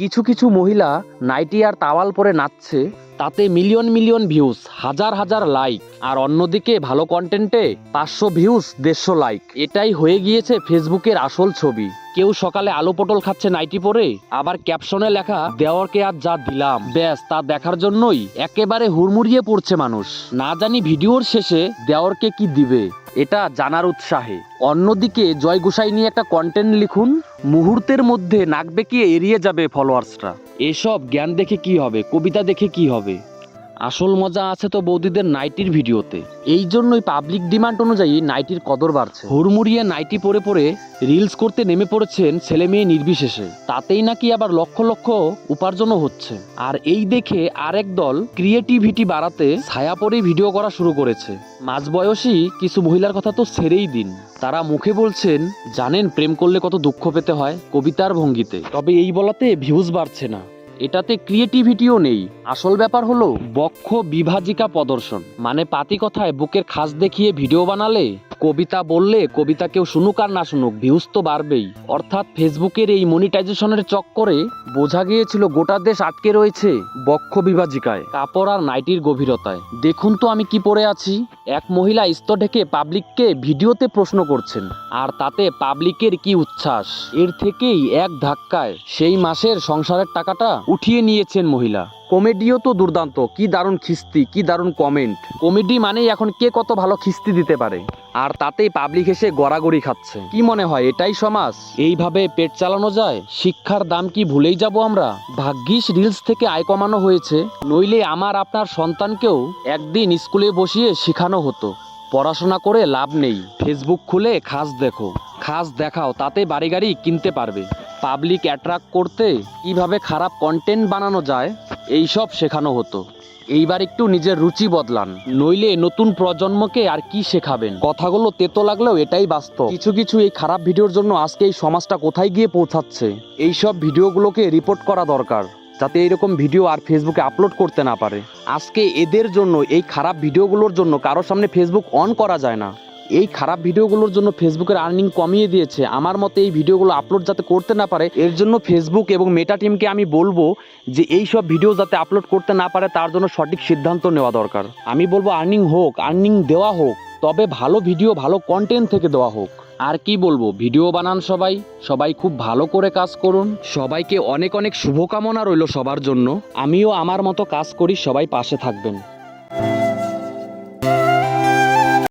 কিছু কিছু মহিলা নাইটি আর তাওয়াল পরে নাচছে, তাতে মিলিয়ন মিলিয়ন ভিউজ হাজার হাজার লাইক আর অন্যদিকে ভালো কন্টেন্টে পাঁচশো ভিউজ দেড়শো লাইক এটাই হয়ে গিয়েছে ফেসবুকের আসল ছবি। কেউ সকালে আলু পটল খাচ্ছে নাইটি পরে, আবার ক্যাপশনে লেখা, দেওয়ারকে আর যা দিলাম। ব্যাস, তা দেখার জন্যই একেবারে হুড়মুড়িয়ে পড়ছে মানুষ। না জানি ভিডিওর শেষে দেওয়ারকে কি দিবে। এটা জানার উৎসাহে। অন্যদিকে জয় গোসাই নিয়ে একটা কন্টেন্ট লিখুন, মুহূর্তের মধ্যে নাক বেঁকিয়ে এড়িয়ে যাবে ফলোয়ার্সরা এসব জ্ঞান দেখে কি হবে, কবিতা দেখে কি হবে? আসল মজা আছে তো বৌদিদের নাইটির ভিডিওতে। এই জন্যই পাবলিক ডিমান্ড অনুযায়ী নাইটির কদর বাড়ছে। হুড়মুড়িয়ে নাইটি পরে পরে রিলস করতে নেমে পড়েছেন ছেলে মেয়ে নির্বিশেষে। তাতেই নাকি আবার লক্ষ লক্ষ উপার্জনও হচ্ছে। আর এই দেখে আরেক দল ক্রিয়েটিভিটি বাড়াতে ছায়া পরে ভিডিও করা শুরু করেছে। মাঝবয়সী কিছু মহিলার কথা তো ছেড়েই দিন। তারা মুখে বলছেন, জানেন, প্রেম করলে কত দুঃখ পেতে হয় কবিতার ভঙ্গিতে। তবে এই বলাতে ভিউজ বাড়ছে না। এটাতে ক্রিয়েটিভিটিও নেই। আসল ব্যাপার হলো বক্ষ বিভাজিকা প্রদর্শন। মানে পাতি কথায় বুকের খাস দেখিয়ে ভিডিও বানালে? কবিতা বললে কবিতা কেউ শুনুক আর না শুনুক, ভিউজ তো বাড়বেই। অর্থাৎ ফেসবুকের এই মনিটাইজেশনের চক্করে বোঝা গিয়েছিল গোটা দেশ আটকে রয়েছে বক্ষ বিভাজিকায়, কাপড় আর নাইটির গভীরতায়। দেখুন তো আমি কি পরে আছি। এক মহিলা স্তর ঢেকে পাবলিককে ভিডিওতে প্রশ্ন করছেন, আর তাতে পাবলিকের কি উচ্ছ্বাস? এর থেকেই এক ধাক্কায় সেই মাসের সংসারের টাকাটা উঠিয়ে নিয়েছেন মহিলা। কমেডিও তো দুর্দান্ত, কি দারুণ খিস্তি, কি দারুণ কমেন্ট কমেডি মানেই এখন কে কত ভালো খিস্তি দিতে পারে। আর তাতেই পাবলিক এসে গড়াগড়ি খাচ্ছে। কি মনে হয়, এটাই সমাজ? এইভাবে পেট চালানো যায়? শিক্ষার দাম কি ভুলেই যাব আমরা? ভাগ্যিস রিলস থেকে আয় কমানো হয়েছে। নইলে আমার আপনার সন্তানকেও একদিন স্কুলে বসিয়ে শেখানো হতো। পড়াশোনা করে লাভ নেই। ফেসবুক খুলে খাস দেখো। খাস দেখাও, তাতে বাড়ি গাড়ি কিনতে পারবে। পাবলিক অ্যাট্রাক্ট করতে কীভাবে খারাপ কন্টেন্ট বানানো যায়? এই সব শেখানো হতো। এইবার একটু নিজের রুচি বদলান। নইলে নতুন প্রজন্মকে আর কি শেখাবেন? কথাগুলো তেতো লাগলেও এটাই বাস্তব। কিছু কিছু এই খারাপ ভিডিওর জন্য আজকে এই সমাজটা কোথায় গিয়ে পৌঁছাচ্ছে? এইসব ভিডিওগুলোকে রিপোর্ট করা দরকার, যাতে এইরকম ভিডিও আর ফেসবুকে আপলোড করতে না পারে। আজকে এদের জন্য এই খারাপ ভিডিওগুলোর জন্য কারোর সামনে ফেসবুক অন করা যায় না। এই খারাপ ভিডিওগুলোর জন্য ফেসবুকের আর্নিং কমিয়ে দিয়েছে। আমার মতে এই ভিডিওগুলো আপলোড যাতে করতে না পারে, এর জন্য ফেসবুক এবং মেটা টিমকে আমি বলব যে এই সব ভিডিও যাতে আপলোড করতে না পারে, তার জন্য সঠিক সিদ্ধান্ত নেওয়া দরকার। আমি বলব আর্নিং হোক আর্নিং দেওয়া হোক, তবে ভালো ভিডিও ভালো কন্টেন্ট থেকে দেওয়া হোক। আর কি বলব ভিডিও বানান সবাই সবাই খুব ভালো করে কাজ করুন। সবাইকে অনেক অনেক শুভকামনা রইল সবার জন্য। আমিও আমার মতো কাজ করি, সবাই পাশে থাকবেন।